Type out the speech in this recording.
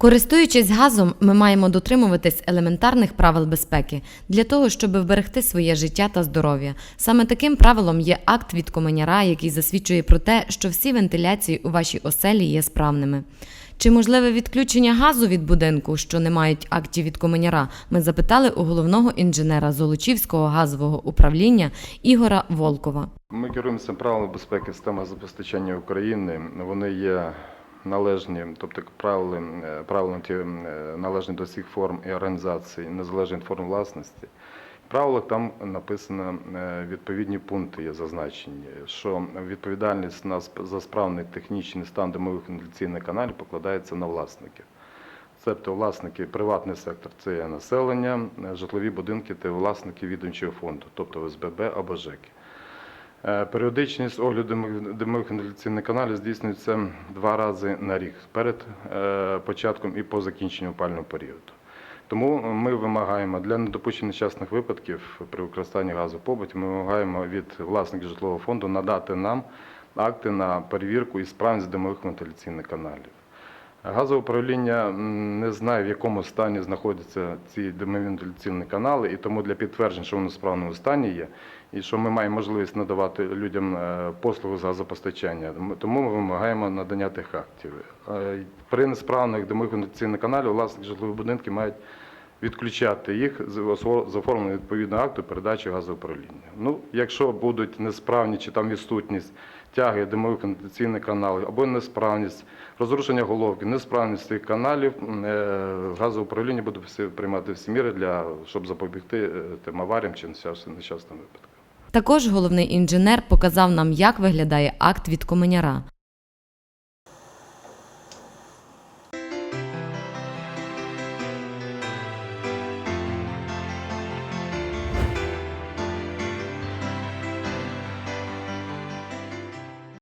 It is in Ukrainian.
Користуючись газом, ми маємо дотримуватись елементарних правил безпеки для того, щоб вберегти своє життя та здоров'я. Саме таким правилом є акт від комуняра, який засвідчує про те, що всі вентиляції у вашій оселі є справними. Чи можливе відключення газу від будинку, що не мають актів від комуняра, ми запитали у головного інженера Золочівського газового управління Ігора Волкова. Ми керуємося правилами безпеки системи забезпечення України. Вони є належні, тобто правила, е, правила ті е, належні до всіх форм і організацій, незалежно від форм власності. В правилах там написано е, відповідні пункти є зазначені, що відповідальність за справний технічний стан домових вентиляційних каналів покладається на власників. Тобто власники, приватний сектор це є населення, житлові будинки та власники відомчого фонду, тобто ОСББ або ЖЕКи. Е, Періодичність огляду димових- вентиляційних каналів здійснюється два рази на рік перед е, початком і по закінченню опального періоду. Тому ми вимагаємо для недопущення нещасних випадків при використанні газу побуті, ми вимагаємо від власників житлового фонду надати нам акти на перевірку і справність димових вентиляційних каналів. Газове управління не знає, в якому стані знаходяться ці димовентиляційні канали, і тому для підтвердження, що вони в справному стані є, і що ми маємо можливість надавати людям е, послугу з газопостачання. Тому ми вимагаємо надання тих актів. Е, При несправних димових вентиляційних каналів власники житлових будинків мають відключати їх з оформленням відповідного акту передачі газоуправління. Ну, якщо будуть несправні чи там відсутність тяги димових вентиляційних каналів або несправність, розрушення головки, несправність цих каналів, е, газоуправління буде приймати всі міри для щоб запобігти е, тим аваріям чи нещасним випадкам. Також головний інженер показав нам, як виглядає акт від комуняра.